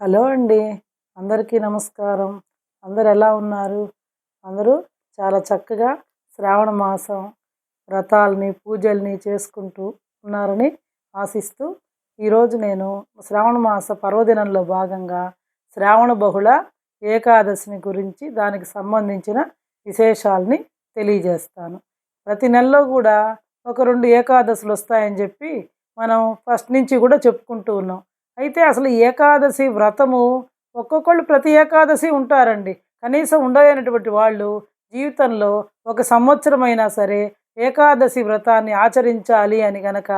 Hello అండి. అందరికీ నమస్కారం. అందరు ఎలా ఉన్నారు? అందరూ చాలా చక్కగా శ్రావణ మాసం వ్రతాలని పూజల్ని చేసుకుంటూ ఉన్నారని ఆశిస్తూ ఈరోజు నేను శ్రావణ మాస పర్వదినంలో భాగంగా శ్రావణ బహుళ ఏకాదశిని గురించి దానికి సంబంధించిన విశేషాలని తెలియజేస్తాను. ప్రతి నెలలో కూడా ఒక రెండు ఏకాదశులు వస్తాయని చెప్పి మనం ఫస్ట్ నుంచి కూడా చెప్పుకుంటూ ఉన్నాం. అయితే అసలు ఏకాదశి వ్రతము ఒక్కొక్కళ్ళు ప్రతి ఏకాదశి ఉంటారండి. కనీసం ఉండలేనటువంటి వాళ్ళు జీవితంలో ఒక సంవత్సరమైనా సరే ఏకాదశి వ్రతాన్ని ఆచరించాలి అని గనక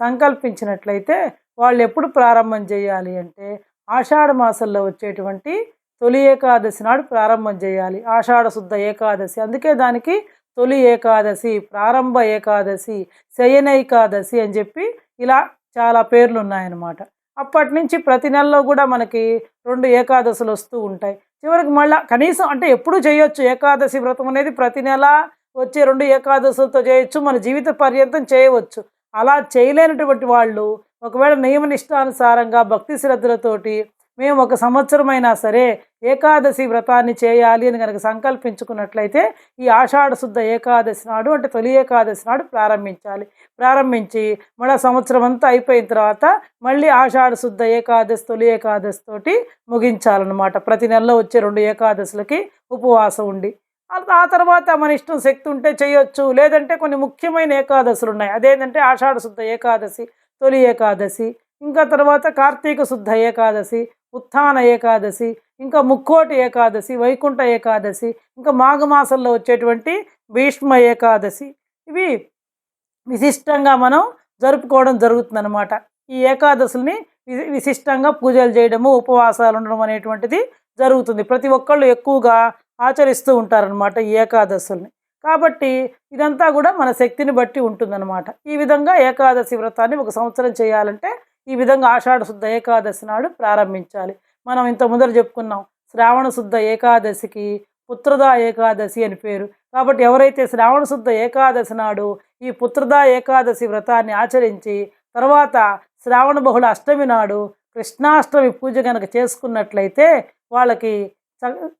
సంకల్పించినట్లయితే వాళ్ళు ఎప్పుడు ప్రారంభం చేయాలి అంటే ఆషాఢ మాసంలో వచ్చేటువంటి తొలి ఏకాదశి నాడు ప్రారంభం చేయాలి. ఆషాఢ శుద్ధ ఏకాదశి. అందుకే దానికి తొలి ఏకాదశి ప్రారంభ ఏకాదశి శయన ఏకాదశి అని చెప్పి ఇలా చాలా పేర్లు ఉన్నాయన్నమాట అప్పటి నుంచి ప్రతి నెలలో కూడా మనకి రెండు ఏకాదశులు వస్తూ ఉంటాయి. చివరికి మళ్ళీ కనీసం అంటే ఎప్పుడు చేయొచ్చు. ఏకాదశి వ్రతం అనేది ప్రతి నెల వచ్చే రెండు ఏకాదశులతో చేయొచ్చు. మన జీవిత పర్యంతం చేయవచ్చు. అలా చేయలేనటువంటి వాళ్ళు ఒకవేళ నియమ నిష్టానుసారంగా భక్తి శ్రద్ధలతోటి మేము ఒక సంవత్సరమైనా సరే ఏకాదశి వ్రతాన్ని చేయాలి అని కనుక సంకల్పించుకున్నట్లయితే ఈ ఆషాఢ శుద్ధ ఏకాదశి నాడు అంటే తొలి ఏకాదశి నాడు ప్రారంభించాలి. ప్రారంభించి మళ్ళీ సంవత్సరం అంతా అయిపోయిన తర్వాత మళ్ళీ ఆషాఢ శుద్ధ ఏకాదశి తొలి ఏకాదశి తోటి ముగించాలన్నమాట. ప్రతి నెలలో వచ్చే రెండు ఏకాదశులకి ఉపవాసం ఉండి. ఆ- తర్వాత మన ఇష్టం శక్తి ఉంటే చేయొచ్చు. లేదంటే కొన్ని ముఖ్యమైన ఏకాదశులు ఉన్నాయి. అదేంటంటే ఆషాఢ శుద్ధ ఏకాదశి తొలి ఏకాదశి ఇంకా తర్వాత కార్తీక శుద్ధ ఏకాదశి ఉత్థాన ఏకాదశి ఇంకా ముక్కోటి ఏకాదశి వైకుంఠ ఏకాదశి ఇంకా మాఘమాసంలో వచ్చేటువంటి భీష్మ ఏకాదశి. ఇవి విశిష్టంగా మనం జరుపుకోవడం జరుగుతుందన్నమాట. ఈ ఏకాదశుల్ని వి- విశిష్టంగా పూజలు చేయడము ఉపవాసాలు ఉండడం అనేటువంటిది జరుగుతుంది. ప్రతి ఒక్కళ్ళు ఎక్కువగా ఆచరిస్తూ ఉంటారనమాట ఈ ఏకాదశుల్ని. కాబట్టి ఇదంతా కూడా మన శక్తిని బట్టి ఉంటుందన్నమాట. ఈ విధంగా ఏకాదశి వ్రతాన్ని ఒక సంవత్సరం చేయాలంటే ఈ విధంగా ఆషాఢ శుద్ధ ఏకాదశి నాడు ప్రారంభించాలి. మనం ఇంత ముందర చెప్పుకున్నాం శ్రావణ శుద్ధ ఏకాదశికి పుత్రదా ఏకాదశి అని పేరు. కాబట్టి ఎవరైతే శ్రావణ శుద్ధ ఏకాదశి నాడు ఈ పుత్రదా ఏకాదశి వ్రతాన్ని ఆచరించి తర్వాత శ్రావణ బహుళ అష్టమి నాడు కృష్ణాష్టమి పూజ కనుక చేసుకున్నట్లయితే వాళ్ళకి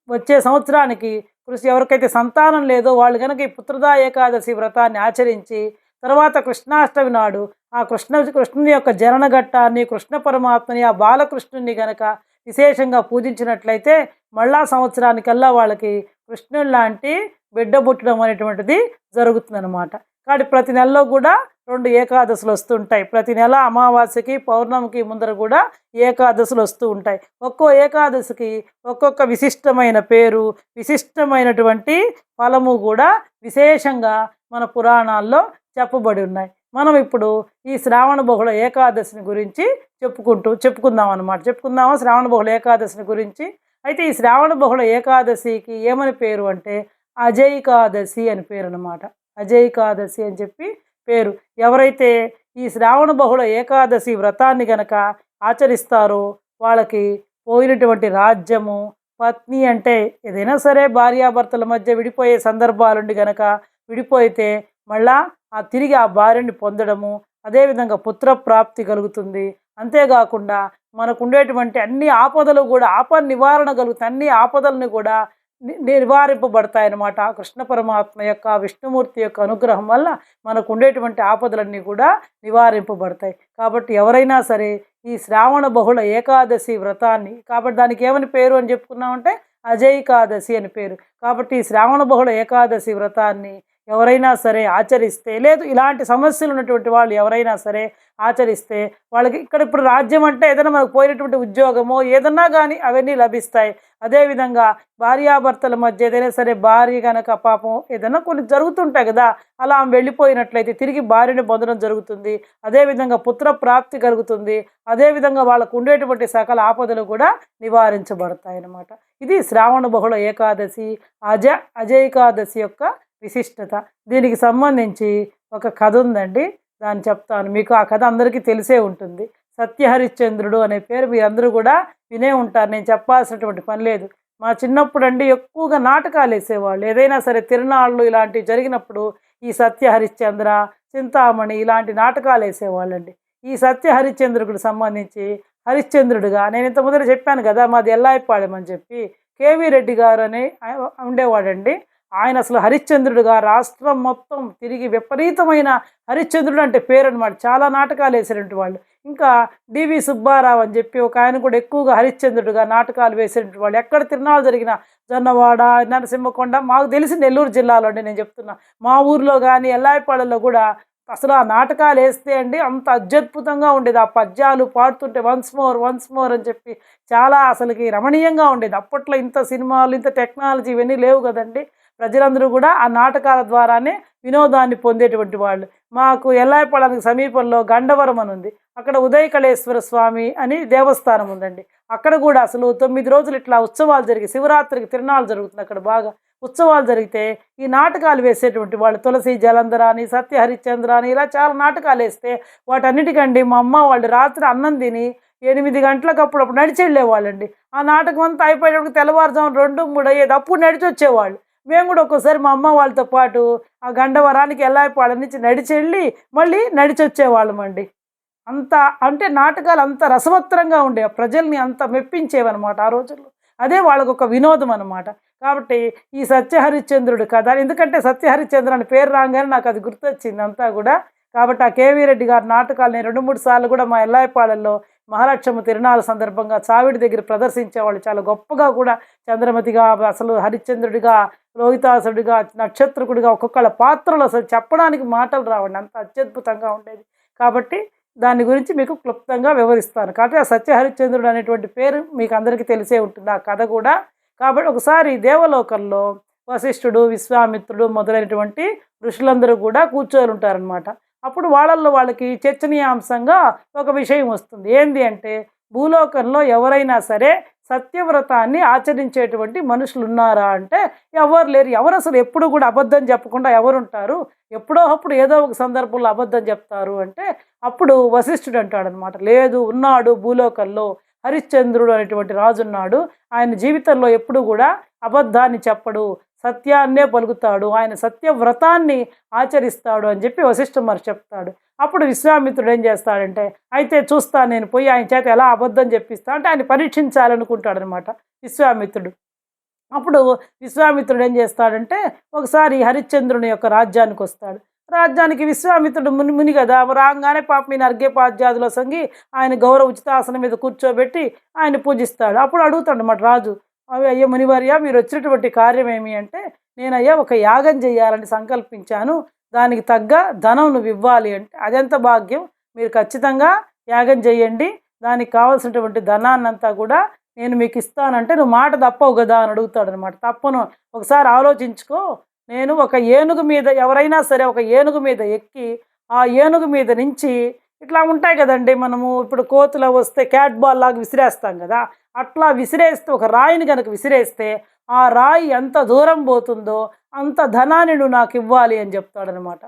వచ్చే సంవత్సరానికి కృషి ఎవరికైతే సంతానం లేదో వాళ్ళు కనుక ఈ పుత్రదా ఏకాదశి వ్రతాన్ని ఆచరించి తర్వాత కృష్ణాష్టమి నాడు ఆ కృష్ణ కృష్ణుని యొక్క జనన ఘట్టాన్ని కృష్ణ పరమాత్మని ఆ బాలకృష్ణుని గనక విశేషంగా పూజించినట్లయితే మళ్ళా సంవత్సరానికల్లా వాళ్ళకి కృష్ణుని లాంటి బిడ్డ పుట్టడం అనేటువంటిది జరుగుతుందన్నమాట. కాబట్టి ప్రతి నెలలో కూడా రెండు ఏకాదశులు వస్తుంటాయి ప్రతి నెల అమావాస్యకి పౌర్ణమికి ముందర కూడా ఏకాదశులు వస్తూ ఉంటాయి. ఒక్కో ఏకాదశికి ఒక్కొక్క విశిష్టమైన పేరు విశిష్టమైనటువంటి ఫలము కూడా విశేషంగా మన పురాణాల్లో చెప్పబడి ఉన్నాయి. మనం ఇప్పుడు ఈ శ్రావణ బహుళ ఏకాదశిని గురించి చెప్పుకుంటూ చెప్పుకుందాం అనమాట చెప్పుకుందామా? శ్రావణ బహుళ ఏకాదశిని గురించి. అయితే ఈ శ్రావణ బహుళ ఏకాదశికి ఏమని పేరు అంటే అజైకాదశి అని పేరు అనమాట అజైకాదశి అని చెప్పి పేరు. ఎవరైతే ఈ శ్రావణ బహుళ ఏకాదశి వ్రతాన్ని గనక ఆచరిస్తారో వాళ్ళకి పోయినటువంటి రాజ్యము పత్ని అంటే ఏదైనా సరే భార్యాభర్తల మధ్య విడిపోయే సందర్భాలుండి గనక విడిపోయితే మళ్ళా ఆ తిరిగి ఆ భార్యని పొందడము అదేవిధంగా పుత్రప్రాప్తి కలుగుతుంది. అంతేకాకుండా మనకు ఉండేటువంటి అన్ని ఆపదలు కూడా ఆపద నివారణ కలుగుతాయి అన్ని ఆపదలను కూడా ని- నివారింపబడతాయి అన్నమాట కృష్ణ పరమాత్మ యొక్క విష్ణుమూర్తి యొక్క అనుగ్రహం వల్ల మనకు ఉండేటువంటి ఆపదలన్నీ కూడా నివారింపబడతాయి. కాబట్టి ఎవరైనా సరే ఈ శ్రావణ బహుళ ఏకాదశి వ్రతాన్ని కాబట్టి దానికి ఏమని పేరు అని చెప్పుకున్నామంటే అజైకాదశి అని పేరు. కాబట్టి ఈ శ్రావణ బహుళ ఏకాదశి వ్రతాన్ని ఎవరైనా సరే ఆచరిస్తే లేదు ఇలాంటి సమస్యలు ఉన్నటువంటి వాళ్ళు ఎవరైనా సరే ఆచరిస్తే వాళ్ళకి ఇక్కడ ఇప్పుడు రాజ్యం అంటే ఏదైనా మనకు పోయినటువంటి ఉద్యోగమో ఏదన్నా కానీ అవన్నీ లభిస్తాయి. అదేవిధంగా భార్యాభర్తల మధ్య ఏదైనా సరే భార్య కనుక పాపం ఏదైనా కొన్ని జరుగుతుంటాయి కదా అలా ఆమె వెళ్ళిపోయినట్లయితే తిరిగి భార్యని పొందడం జరుగుతుంది. అదేవిధంగా పుత్ర ప్రాప్తి కలుగుతుంది. అదేవిధంగా వాళ్ళకు ఉండేటువంటి సకల ఆపదలు కూడా నివారించబడతాయి అన్నమాట ఇది శ్రావణ బహుళ ఏకాదశి అజ అజైకాదశి యొక్క విశిష్టత. దీనికి సంబంధించి ఒక కథ ఉందండి. దాన్ని చెప్తాను. మీకు ఆ కథ అందరికీ తెలిసే ఉంటుంది. సత్యహరిశ్చంద్రుడు అనే పేరు మీరందరూ కూడా వినే ఉంటారు. నేను చెప్పాల్సినటువంటి పని లేదు. మా చిన్నప్పుడు అండి ఎక్కువగా నాటకాలు వేసేవాళ్ళు. ఏదైనా సరే తిరునాళ్ళు ఇలాంటివి జరిగినప్పుడు ఈ సత్య హరిశ్చంద్ర చింతామణి ఇలాంటి నాటకాలు వేసేవాళ్ళండి. ఈ సత్య హరిశ్చంద్రుడికి సంబంధించి హరిశ్చంద్రుడిగా నేను ఇంత ముందర చెప్పాను కదా మాది ఎల్లాయిపాళెం అని చెప్పి కేవీ రెడ్డి గారు అని ఉండేవాడండి. ఆయన అసలు హరిశ్చంద్రుడుగా రాష్ట్రం మొత్తం తిరిగి విపరీతమైన హరిశ్చంద్రుడు అంటే పేరు అనమాట చాలా నాటకాలు వేసినటువంటి వాళ్ళు. ఇంకా డివి సుబ్బారావు అని చెప్పి ఒక ఆయన కూడా ఎక్కువగా హరిశ్చంద్రుడుగా నాటకాలు వేసినటువంటి వాళ్ళు. ఎక్కడ తిరునాళ్ళు జరిగిన జొన్నవాడ నరసింహకొండ మాకు తెలిసి నెల్లూరు జిల్లాలో అండి నేను చెప్తున్నా. మా ఊర్లో కానీ ఎల్లాయిపాడలో కూడా అసలు ఆ నాటకాలు వేస్తే అండి అంత అత్యద్భుతంగా ఉండేది. ఆ పద్యాలు పాడుతుంటే వన్స్ మోర్ వన్స్ మోర్ అని చెప్పి చాలా అసలుకి రమణీయంగా ఉండేది. అప్పట్లో ఇంత సినిమాలు ఇంత టెక్నాలజీ ఇవన్నీ లేవు కదండి. ప్రజలందరూ కూడా ఆ నాటకాల ద్వారానే వినోదాన్ని పొందేటువంటి వాళ్ళు. మాకు ఎల్లాయపాళానికి సమీపంలో గండవరం అని ఉంది. అక్కడ ఉదయకళేశ్వర స్వామి అని దేవస్థానం ఉందండి. అక్కడ కూడా అసలు తొమ్మిది రోజులు ఇట్లా ఉత్సవాలు జరిగి శివరాత్రికి తిరణాలు జరుగుతుంది అక్కడ బాగా. ఉత్సవాలు జరిగితే ఈ నాటకాలు వేసేటువంటి వాళ్ళు తులసి జలంధర అని సత్య హరిశ్చంద్ర అని ఇలా చాలా నాటకాలు వేస్తే వాటన్నిటికండి మా అమ్మ వాళ్ళు రాత్రి అన్నం తిని ఎనిమిది గంటలకు అప్పుడు అప్పుడు నడిచి వెళ్ళేవాళ్ళండి ఆ నాటకం అంతా అయిపోయేటప్పుడు తెల్లవారుజాము రెండు మూడు అయ్యేది అప్పుడు నడిచి వచ్చేవాళ్ళు మేము కూడా ఒక్కోసారి మా అమ్మ వాళ్ళతో పాటు ఆ గండవరానికి ఎల్లాయిపాడ నుంచి నడిచి వెళ్ళి మళ్ళీ నడిచి వచ్చేవాళ్ళం అండి. అంత అంటే నాటకాలు అంత రసవత్తరంగా ఉండే ప్రజల్ని అంత మెప్పించేవన్నమాట ఆ రోజుల్లో. అదే వాళ్ళకు ఒక వినోదం అనమాట కాబట్టి ఈ సత్యహరిశ్చంద్రుడు కథ ఎందుకంటే సత్యహరిశ్చంద్ర అని పేరు రాగానే నాకు అది గుర్తొచ్చింది అంతా కూడా. కాబట్టి ఆ కేవీ రెడ్డి గారి నాటకాలు నేను రెండు మూడు సార్లు కూడా మా ఎల్లాయిపాలెంలో మహాలక్ష్మ తిరునాళ్ళ సందర్భంగా చావిడి దగ్గర ప్రదర్శించేవాళ్ళు చాలా గొప్పగా కూడా చంద్రమతిగా అసలు హరిశ్చంద్రుడిగా రోహితాసుడిగా నక్షత్రకుడిగా ఒక్కొక్కళ్ళ పాత్రలు అసలు చెప్పడానికి మాటలు రావండి. అంత అత్యద్భుతంగా ఉండేది. కాబట్టి దాని గురించి మీకు క్లుప్తంగా వివరిస్తాను. కాబట్టి ఆ సత్యహరిశ్చంద్రుడు అనేటువంటి పేరు మీకు అందరికీ తెలిసే ఉంటుంది. ఆ కథ కూడా. కాబట్టి ఒకసారి దేవలోకంలో వశిష్ఠుడు విశ్వామిత్రుడు మొదలైనటువంటి ఋషులందరూ కూడా కూర్చొని ఉంటారనమాట అప్పుడు వాళ్ళల్లో వాళ్ళకి చర్చనీయాంశంగా ఒక విషయం వస్తుంది. ఏంది అంటే భూలోకంలో ఎవరైనా సరే సత్యవ్రతాన్ని ఆచరించేటువంటి మనుషులు ఉన్నారా అంటే ఎవరు లేరు. ఎవరు అసలు ఎప్పుడు కూడా అబద్ధం చెప్పకుండా ఎవరు ఉంటారు ఎప్పుడో అప్పుడు ఏదో ఒక సందర్భంలో అబద్ధం చెప్తారు అంటే అప్పుడు వశిష్ఠుడు అంటాడనమాట లేదు ఉన్నాడు భూలోకంలో హరిశ్చంద్రుడు అనేటువంటి రాజు ఉన్నాడు ఆయన జీవితంలో ఎప్పుడు కూడా అబద్ధాన్ని చెప్పడు. సత్యాన్నే పలుకుతాడు. ఆయన సత్యవ్రతాన్ని ఆచరిస్తాడు అని చెప్పి వశిష్ఠ మహర్షి చెప్తాడు. అప్పుడు విశ్వామిత్రుడు ఏం చేస్తాడంటే అయితే చూస్తాను నేను పోయి ఆయన చేత ఎలా అబద్ధం చెప్పిస్తా? అంటే ఆయన పరీక్షించాలనుకుంటాడు అనమాట విశ్వామిత్రుడు. అప్పుడు విశ్వామిత్రుడు ఏం చేస్తాడంటే ఒకసారి హరిశ్చంద్రుని యొక్క రాజ్యానికి వస్తాడు. రాజ్యానికి విశ్వామిత్రుడు ముని ముని కదా రాగానే పాప ఈయన అర్ఘ్యపాద్యాదుల సంగి ఆయన గౌరవ ఉచితాసనం మీద కూర్చోబెట్టి ఆయన పూజిస్తాడు. అప్పుడు అడుగుతాడు అన్నమాట రాజు అవి అయ్యా మునివర్య మీరు వచ్చినటువంటి కార్యం ఏమి అంటే నేను అయ్యా ఒక యాగం చేయాలని సంకల్పించాను. దానికి తగ్గ ధనం నువ్వు ఇవ్వాలి అంటే అదెంత భాగ్యం? మీరు ఖచ్చితంగా యాగం చేయండి. దానికి కావాల్సినటువంటి ధనాన్నంతా కూడా నేను మీకు ఇస్తానంటే నువ్వు మాట తప్పవు కదా అని అడుగుతాడు అనమాట తప్పను. ఒకసారి ఆలోచించుకో. నేను ఒక ఏనుగు మీద ఎవరైనా సరే ఒక ఏనుగు మీద ఎక్కి ఆ ఏనుగు మీద నుంచి ఇట్లా ఉంటాయి కదండి మనము. ఇప్పుడు కోతులు వస్తే క్యాట్ బాల్ లాగా విసిరేస్తాం కదా. అట్లా విసిరేస్తే ఒక రాయిని కనుక విసిరేస్తే ఆ రాయి ఎంత దూరం పోతుందో అంత ధనాన్ని నువ్వు నాకు ఇవ్వాలి అని చెప్తాడనమాట.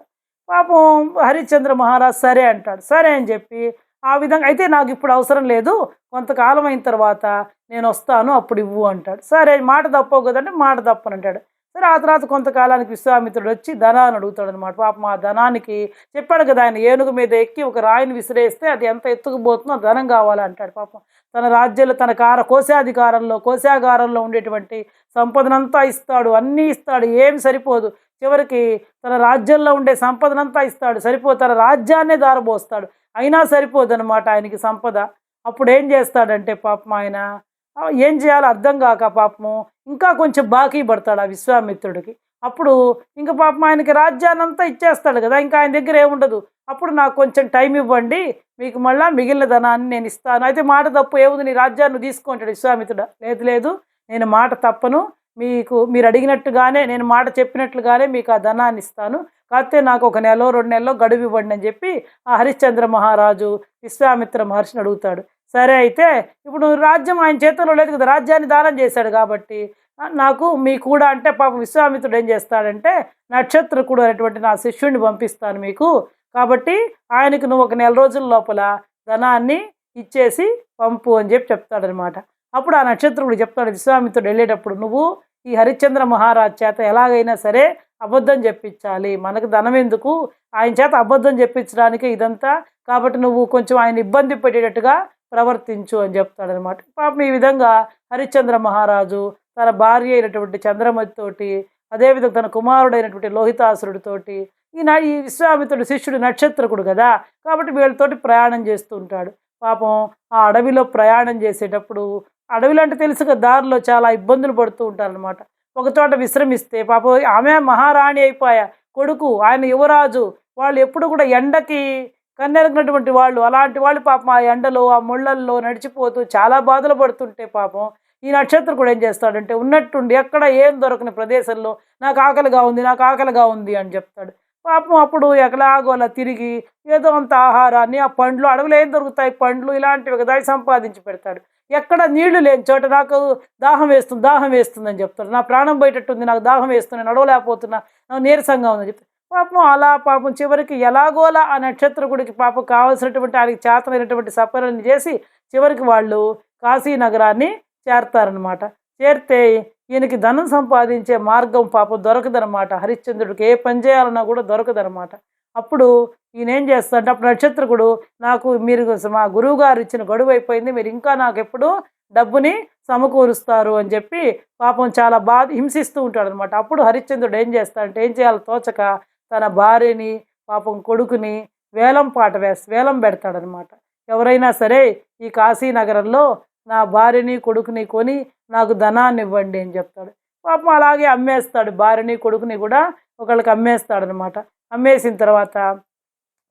పాపం హరిశ్చంద్ర మహారాజ్ సరే అంటాడు. సరే అని చెప్పి ఆ విధంగా అయితే నాకు ఇప్పుడు అవసరం లేదు కొంతకాలం అయిన తర్వాత నేను వస్తాను అప్పుడు ఇవ్వు అంటాడు. సరే మాట తప్పవు కదంటే మాట తప్పను అంటాడు సరే ఆ తర్వాత కొంతకాలానికి విశ్వామిత్రుడు వచ్చి ధనాన్ని అడుగుతాడు అనమాట పాపం ఆ ధనానికి చెప్పాడు కదా ఆయన ఏనుగు మీద ఎక్కి ఒక రాయిని విసిరేస్తే అది ఎంత ఎత్తుకుపోతుందో ఆ ధనం కావాలంటాడు పాపం. తన రాజ్యంలో తన కార కోశాధికారంలో కోశాగారంలో ఉండేటువంటి సంపదనంతా ఇస్తాడు అన్నీ ఇస్తాడు ఏమి సరిపోదు. చివరికి తన రాజ్యంలో ఉండే సంపదనంతా ఇస్తాడు సరిపోదు. తన రాజ్యాన్నే దారబోస్తాడు. అయినా సరిపోదు అనమాట ఆయనకి సంపద. అప్పుడు ఏం చేస్తాడంటే పాపం ఆయన ఏం చేయాలో అర్థం కాక పాపము ఇంకా కొంచెం బాకీ పడతాడు ఆ విశ్వామిత్రుడికి. అప్పుడు ఇంకా పాపం ఆయనకి రాజ్యాన్నంతా ఇచ్చేస్తాడు కదా ఇంకా ఆయన దగ్గర ఏముండదు. అప్పుడు నాకు కొంచెం టైం ఇవ్వండి మీకు మళ్ళీ మిగిలిన ధనాన్ని నేను ఇస్తాను. అయితే మాట తప్పు ఏముంది? నీ రాజ్యాన్ని తీసుకుంటాడు విశ్వామిత్రుడు. లేదు లేదు నేను మాట తప్పను. మీకు మీరు అడిగినట్టుగానే నేను మాట చెప్పినట్లుగానే మీకు ఆ ధనాన్ని ఇస్తాను. కాకపోతే నాకు ఒక నెల రెండు నెలలో గడువు ఇవ్వండి అని చెప్పి ఆ హరిశ్చంద్ర మహారాజు విశ్వామిత్ర మహర్షిని అడుగుతాడు. సరే అయితే ఇప్పుడు రాజ్యం ఆయన చేతిలో లేదు కదా రాజ్యాన్ని దానం చేశాడు కాబట్టి నాకు మీ కూడా అంటే పాప విశ్వామిత్రుడు ఏం చేస్తాడంటే నక్షత్రకుడు అనేటువంటి నా శిష్యుడిని పంపిస్తాను మీకు. కాబట్టి ఆయనకు నువ్వు ఒక నెల రోజుల లోపల ధనాన్ని ఇచ్చేసి పంపు అని చెప్పి చెప్తాడనమాట. అప్పుడు ఆ నక్షత్రుడు చెప్తాడు విశ్వామిత్రుడు వెళ్ళేటప్పుడు నువ్వు ఈ హరిశ్చంద్ర మహారాజ్ చేత ఎలాగైనా సరే అబద్ధం చెప్పించాలి. మనకు ధనం ఎందుకు? ఆయన చేత అబద్ధం చెప్పించడానికి ఇదంతా. కాబట్టి నువ్వు కొంచెం ఆయన ఇబ్బంది పెట్టేటట్టుగా ప్రవర్తించు అని చెప్తాడనమాట పాపం ఈ విధంగా హరిశ్చంద్ర మహారాజు తన భార్య అయినటువంటి చంద్రమతితోటి అదేవిధంగా తన కుమారుడైనటువంటి లోహితాసురుడితోటి ఈ ఈ విశ్వామిత్రుడు శిష్యుడు నక్షత్రకుడు కదా కాబట్టి వీళ్ళతోటి ప్రయాణం చేస్తూ ఉంటాడు. పాపం ఆ అడవిలో ప్రయాణం చేసేటప్పుడు అడవిలో అంటే తెలుసు కదా దారిలో చాలా ఇబ్బందులు పడుతూ ఉంటారనమాట ఒకచోట విశ్రమిస్తే పాపం ఆమె మహారాణి అయిపోయా కొడుకు ఆయన యువరాజు వాళ్ళు ఎప్పుడు కూడా ఎండకి కన్నెరగినటువంటి వాళ్ళు అలాంటి వాళ్ళు పాపం ఆ ఎండలో ఆ ముళ్ళల్లో నడిచిపోతూ చాలా బాధలు పడుతుంటే పాపం ఈ నక్షత్రం కూడా ఏం చేస్తాడంటే ఉన్నట్టుండి ఎక్కడ ఏం దొరకని ప్రదేశంలో నాకు ఆకలిగా ఉంది నాకు ఆకలిగా ఉంది అని చెప్తాడు. పాపం అప్పుడు ఎకలాగో అలా తిరిగి ఏదో అంత ఆహారాన్ని ఆ పండ్లు అడవులు ఏం దొరుకుతాయి? పండ్లు ఇలాంటివి కదా సంపాదించి పెడతాడు. ఎక్కడ నీళ్ళు లేని చోట నాకు దాహం వేస్తుంది దాహం వేస్తుందని చెప్తాడు. నా ప్రాణం బయటట్టుంది నాకు దాహం వేస్తుంది నడవలేకపోతున్నా నాకు నీరసంగా ఉందని చెప్తాడు. పాపం అలా పాపం చివరికి ఎలాగోలా ఆ నక్షత్రకుడికి పాపం కావాల్సినటువంటి ఆయనకి చేతనైనటువంటి సపరణ చేసి చివరికి వాళ్ళు కాశీ నగరాన్ని చేరతారనమాట చేరితే ఈయనకి ధనం సంపాదించే మార్గం పాపం దొరకదనమాట హరిశ్చంద్రుడికి ఏ పని చేయాలన్నా కూడా దొరకదనమాట అప్పుడు ఈయన ఏం చేస్తాడంటే అప్పుడు నక్షత్రకుడు నాకు మీరు మా గురువు గారు ఇచ్చిన గడువు అయిపోయింది మీరు ఇంకా నాకు ఎప్పుడు డబ్బుని సమకూరుస్తారు అని చెప్పి పాపం చాలా బాధ హింసిస్తూ ఉంటాడు అనమాట అప్పుడు హరిశ్చంద్రుడు ఏం చేస్తాడంటే ఏం చేయాలో తోచక తన భార్యని పాపం కొడుకుని వేలం పాట వేసి వేలం పెడతాడనమాట. ఎవరైనా సరే ఈ కాశీ నగరంలో నా భార్యని కొడుకుని కొని నాకు ధనాన్ని ఇవ్వండి అని చెప్తాడు. పాపం అలాగే అమ్మేస్తాడు. భార్యని కొడుకుని కూడా ఒకళ్ళకి అమ్మేస్తాడనమాట. అమ్మేసిన తర్వాత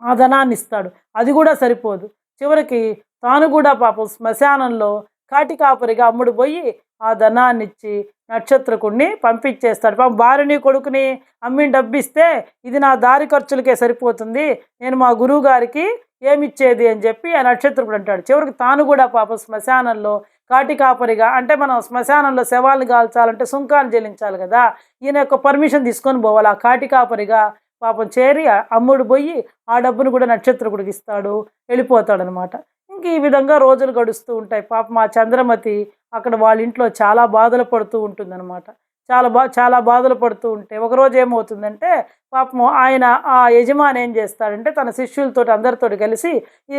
ఆ ధనాన్ని ఇస్తాడు అది కూడా సరిపోదు. చివరికి తాను కూడా పాపం శ్మశానంలో కాటికాపరిగా అమ్ముడు పోయి ఆ ధనాన్ని ఇచ్చి నక్షత్రకుడిని పంపించేస్తాడు. పాపం భార్యని కొడుకుని అమ్మిని డబ్బిస్తే ఇది నా దారి ఖర్చులకే సరిపోతుంది. నేను మా గురువు గారికి ఏమిచ్చేది అని చెప్పి ఆ నక్షత్రకుడు అంటాడు. చివరికి తాను కూడా పాపం శ్మశానంలో కాటికాపరిగా అంటే మనం శ్మశానంలో శవాలను కాల్చాలంటే సుంకాలు చెల్లించాలి కదా. ఈయన యొక్క పర్మిషన్ తీసుకొని పోవాలి. ఆ కాటికాపరిగా పాపం చేరి అమ్ముడు పోయి ఆ డబ్బును కూడా నక్షత్రకుడికి ఇస్తాడు. వెళ్ళిపోతాడనమాట. ఇంక ఈ విధంగా రోజులు గడుస్తూ ఉంటాయి. పాపం మా చంద్రమతి అక్కడ వాళ్ళ ఇంట్లో చాలా బాధలు పడుతూ ఉంటుందన్నమాట. చాలా బా చాలా బాధలు పడుతూ ఉంటే ఒకరోజు ఏమవుతుందంటే పాపం ఆయన ఆ యజమాని ఏం చేస్తాడంటే తన శిష్యులతో అందరితో కలిసి ఈ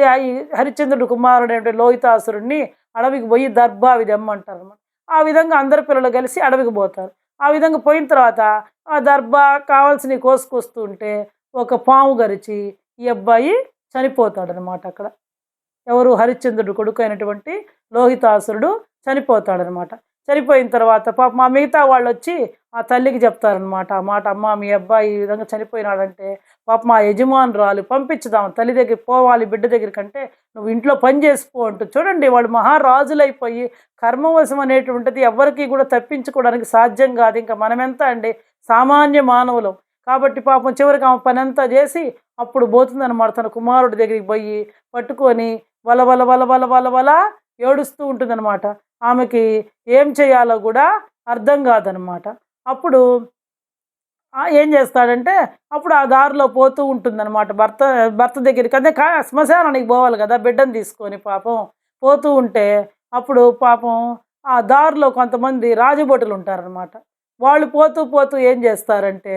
హరిశ్చంద్రుడు కుమారుడు లోహితాసురుడిని అడవికి పోయి దర్భా అవి తెమ్మంటారు అనమాట ఆ విధంగా అందరి పిల్లలు కలిసి అడవికి పోతారు. ఆ విధంగా పోయిన తర్వాత ఆ దర్భా కావాల్సినవి కోసుకొస్తూ ఉంటే ఒక పాము గరిచి ఈ అబ్బాయి చనిపోతాడనమాట అక్కడ. ఎవరు హరిశ్చంద్రుడు కొడుకు అయినటువంటి లోహితాసురుడు చనిపోతాడనమాట. చనిపోయిన తర్వాత పాప మా మిగతా వాళ్ళు వచ్చి ఆ తల్లికి చెప్తారనమాట ఆ మాట అమ్మ మీ అబ్బాయి ఈ విధంగా చనిపోయినాడంటే పాప మా యజమానురాలు పంపించుదాం తల్లి దగ్గరికి పోవాలి బిడ్డ దగ్గరికి అంటే నువ్వు ఇంట్లో పని చేసుకో అంటూ చూడండి వాళ్ళు మహారాజులైపోయి కర్మవశం అనేటువంటిది ఎవరికి కూడా తప్పించుకోవడానికి సాధ్యం కాదు. ఇంకా మనమెంత అండి? సామాన్య మానవులం. కాబట్టి పాపం చివరికి ఆమె పని అంతా చేసి అప్పుడు పోతుందన్నమాట తన కుమారుడి దగ్గరికి పోయి పట్టుకొని వల వల వల వల వల వల ఏడుస్తూ ఉంటుందన్నమాట. ఆమెకి ఏం చేయాలో కూడా అర్థం కాదనమాట అప్పుడు ఏం చేస్తాడంటే అప్పుడు ఆ దారిలో పోతూ ఉంటుందన్నమాట. భర్త భర్త దగ్గరికి అదే కా శ్మశానానికి పోవాలి కదా బిడ్డను తీసుకొని పాపం పోతూ ఉంటే అప్పుడు పాపం ఆ దారిలో కొంతమంది రాజభటులు ఉంటారనమాట వాళ్ళు పోతూ పోతూ ఏం చేస్తారంటే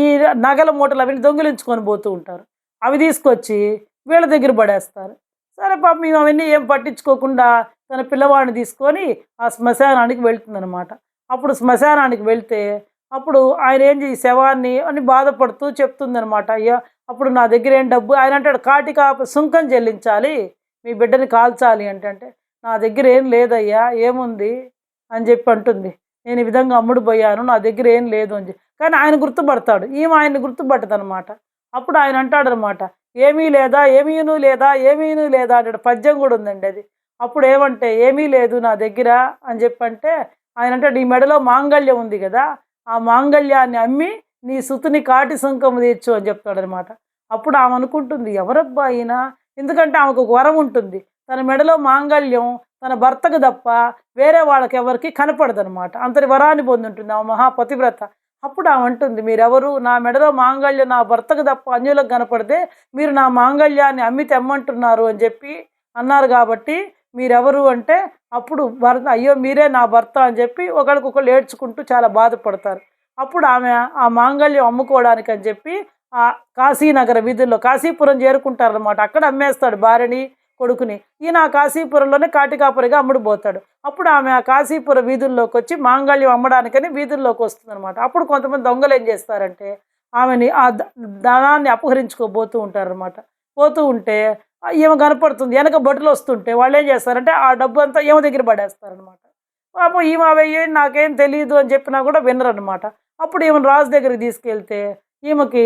ఈ నగల మూటలు అవి దొంగిలించుకొని పోతూ ఉంటారు. అవి తీసుకొచ్చి వీళ్ళ దగ్గర పడేస్తారు. సరే పాప మేము అవన్నీ ఏం పట్టించుకోకుండా తన పిల్లవాడిని తీసుకొని ఆ శ్మశానానికి వెళ్తుందనమాట అప్పుడు శ్మశానానికి వెళ్తే అప్పుడు ఆయన ఏం చేసి శవాన్ని అని బాధపడుతూ చెప్తుందనమాట అయ్యా అప్పుడు నా దగ్గర ఏం డబ్బు? ఆయన అంటాడు కాటికా సుంకం చెల్లించాలి మీ బిడ్డని కాల్చాలి అంటే నా దగ్గర ఏం లేదయ్యా ఏముంది? అని చెప్పి అంటుంది. నేను ఈ విధంగా అమ్ముడు పోయాను నా దగ్గర ఏం లేదు అని చెప్పి. కానీ ఆయన గుర్తుపడతాడు. ఈమె ఆయన్ని గుర్తుపట్టదు అప్పుడు ఆయన అంటాడనమాట ఏమీ లేదా ఏమీను లేదా ఏమీను లేదా అంటే పద్యం కూడా ఉందండి అది. అప్పుడు ఏమంటే ఏమీ లేదు నా దగ్గర అని చెప్పంటే ఆయన అంటాడు ఈ మెడలో మాంగళ్యం ఉంది కదా ఆ మాంగళ్యాన్ని అమ్మి నీ సుతుని కాటి సుంకము తీర్చు అని చెప్తాడనమాట అప్పుడు ఆమె అనుకుంటుంది ఎవరబ్బా ఈయన? ఎందుకంటే ఆమెకు ఒక వరం ఉంటుంది. తన మెడలో మాంగళ్యం తన భర్తకు తప్ప వేరే వాళ్ళకి ఎవరికి కనపడదనమాట అంతటి వరాన్ని పొంది ఉంటుంది ఆమె మహాపతివ్రత అప్పుడు ఆమె అంటుంది మీరెవరు? నా మెడలో మాంగళ్యం నా భర్తకు తప్ప అన్యులకు కనపడితే మీరు నా మాంగళ్యాన్ని అమ్మి తెమ్మంటున్నారు అని చెప్పి అన్నారు కాబట్టి మీరెవరు అంటే అప్పుడు భర్త అయ్యో మీరే నా భర్త అని చెప్పి ఒకరికొకరు ఏడ్చుకుంటూ చాలా బాధపడతారు. అప్పుడు ఆమె ఆ మాంగళ్యం అమ్ముకోవడానికి అని చెప్పి ఆ కాశీనగర వీధుల్లో కాశీపురం చేరుకుంటారనమాట అక్కడ అమ్మేస్తాడు భార్యని. కొడుకుని. ఈయన ఆ కాశీపురంలోనే కాటికాపురిగా అమ్ముడు పోతాడు అప్పుడు ఆమె ఆ కాశీపుర వీధుల్లోకి వచ్చి మాంగళ్యం అమ్మడానికని వీధుల్లోకి వస్తుందన్నమాట అప్పుడు కొంతమంది దొంగలు ఏం చేస్తారంటే ఆమెని ఆ ద- ధనాన్ని అపహరించుకోబోతూ ఉంటారనమాట పోతూ ఉంటే ఈమె కనపడుతుంది. వెనక బొట్టలు వస్తుంటే వాళ్ళు ఏం చేస్తారంటే ఆ డబ్బు అంతా ఈమె దగ్గర పడేస్తారనమాట పాపం ఈమె నాకేం తెలియదు అని చెప్పినా కూడా వినరనమాట అప్పుడు ఈమెను రాజు దగ్గరికి తీసుకెళ్తే ఈమెకి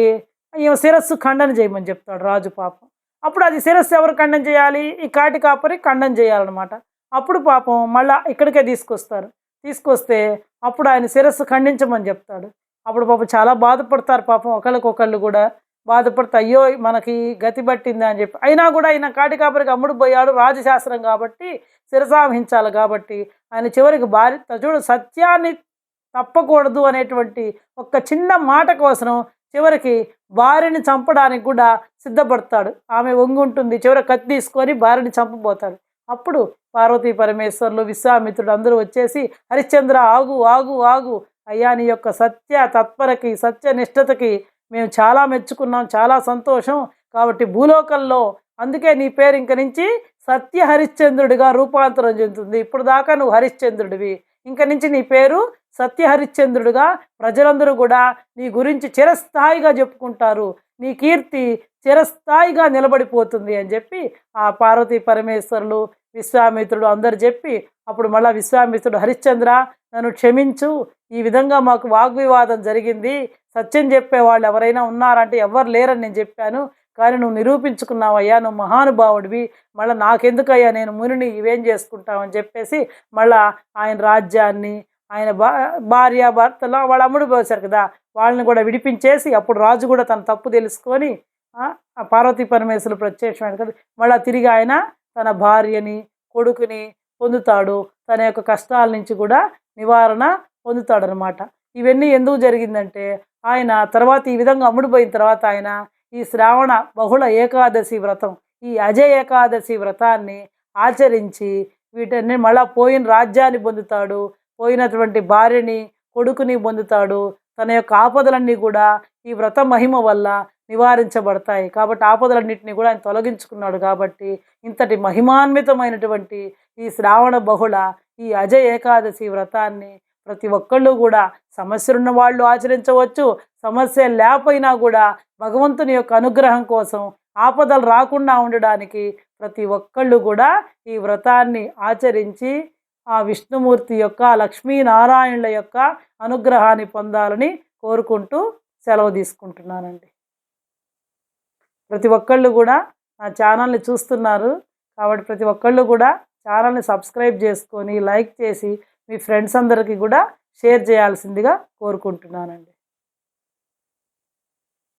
ఈమె శిరస్సు ఖండన చేయమని చెప్తాడు రాజు పాపం. అప్పుడు అది శిరస్సు ఎవరు ఖండం చేయాలి? ఈ కాటి కాపరి ఖండం చేయాలన్నమాట. అప్పుడు పాపం మళ్ళా ఇక్కడికే తీసుకొస్తారు. తీసుకొస్తే అప్పుడు ఆయన శిరస్సు ఖండించమని చెప్తాడు. అప్పుడు పాపం చాలా బాధపడతారు పాపం ఒకళ్ళకొకళ్ళు కూడా. బాధపడతా అయ్యో మనకి గతి పట్టింది? అని చెప్పి. అయినా కూడా ఆయన కాటి కాపరికి అమ్ముడు పోయాడు రాజశాస్త్రం కాబట్టి శిరసావహించాలి కాబట్టి ఆయన చివరికి భార్య చూడు సత్యాన్ని తప్పకూడదు అనేటువంటి ఒక చిన్న మాట కోసం చివరికి భార్యని చంపడానికి కూడా సిద్ధపడతాడు. ఆమె వంగుంటుంది చివరి కత్తి తీసుకొని భార్యని చంపబోతాడు. అప్పుడు పార్వతీ పరమేశ్వర్లు విశ్వామిత్రుడు అందరూ వచ్చేసి హరిశ్చంద్ర ఆగు ఆగు ఆగు. అయ్యా నీ యొక్క సత్య తత్పరకి సత్య నిష్ఠతకి మేము చాలా మెచ్చుకున్నాం. చాలా సంతోషం. కాబట్టి భూలోకంలో అందుకే నీ పేరు ఇంక నుంచి సత్య హరిశ్చంద్రుడిగా రూపాంతరం చెందుతుంది. ఇప్పుడు దాకా నువ్వు హరిశ్చంద్రుడివి. ఇంక నుంచి నీ పేరు సత్యహరిశ్చంద్రుడుగా ప్రజలందరూ కూడా నీ గురించి చిరస్థాయిగా చెప్పుకుంటారు. నీ కీర్తి చిరస్థాయిగా నిలబడిపోతుంది అని చెప్పి ఆ పార్వతీ పరమేశ్వరులు విశ్వామిత్రుడు అందరు చెప్పి అప్పుడు మళ్ళా విశ్వామిత్రుడు హరిశ్చంద్ర నన్ను క్షమించు. ఈ విధంగా మాకు వాగ్వివాదం జరిగింది. సత్యం చెప్పే వాళ్ళు ఎవరైనా ఉన్నారంటే ఎవరు లేరని నేను చెప్పాను. కానీ నువ్వు నిరూపించుకున్నావయ్యా నువ్వు మహానుభావుడివి. మళ్ళీ నాకెందుకయ్యా నేను మునిని ఇవేం చేసుకుంటావని చెప్పేసి మళ్ళా ఆయన రాజ్యాన్ని ఆయన భా భార్య భర్తలో వాళ్ళ అమ్ముడు పోసారు కదా. వాళ్ళని కూడా విడిపించేసి అప్పుడు రాజు కూడా తన తప్పు తెలుసుకొని పార్వతీ పరమేశ్వరులు ప్రత్యక్షమైన కదా. మళ్ళీ తిరిగి ఆయన తన భార్యని కొడుకుని పొందుతాడు. తన యొక్క కష్టాల నుంచి కూడా నివారణ పొందుతాడు అనమాట ఇవన్నీ ఎందుకు జరిగిందంటే ఆయన తర్వాత ఈ విధంగా అమ్ముడుపోయిన తర్వాత ఆయన ఈ శ్రావణ బహుళ ఏకాదశి వ్రతం ఈ అజయ ఏకాదశి వ్రతాన్ని ఆచరించి వీటన్ని మళ్ళా పోయిన రాజ్యాన్ని పొందుతాడు. పోయినటువంటి భార్యని కొడుకుని పొందుతాడు. తన యొక్క ఆపదలన్నీ కూడా ఈ వ్రత మహిమ వల్ల నివారించబడతాయి. కాబట్టి ఆపదలన్నింటినీ కూడా ఆయన తొలగించుకున్నాడు కాబట్టి ఇంతటి మహిమాన్వితమైనటువంటి ఈ శ్రావణ బహుళ ఈ అజయ ఏకాదశి వ్రతాన్ని ప్రతి ఒక్కళ్ళు కూడా సమస్యలున్న వాళ్ళు ఆచరించవచ్చు. సమస్య లేకపోయినా కూడా భగవంతుని యొక్క అనుగ్రహం కోసం ఆపదలు రాకుండా ఉండడానికి ప్రతి ఒక్కళ్ళు కూడా ఈ వ్రతాన్ని ఆచరించి ఆ విష్ణుమూర్తి యొక్క లక్ష్మీనారాయణుల యొక్క అనుగ్రహాన్ని పొందాలని కోరుకుంటూ సెలవు తీసుకుంటున్నానండి. ప్రతి ఒక్కళ్ళు కూడా నా ఛానల్ని చూస్తున్నారు కాబట్టి ప్రతి ఒక్కళ్ళు కూడా ఛానల్ని సబ్స్క్రైబ్ చేసుకొని లైక్ చేసి మీ ఫ్రెండ్స్ అందరికీ కూడా షేర్ చేయాల్సిందిగా కోరుకుంటున్నానండి.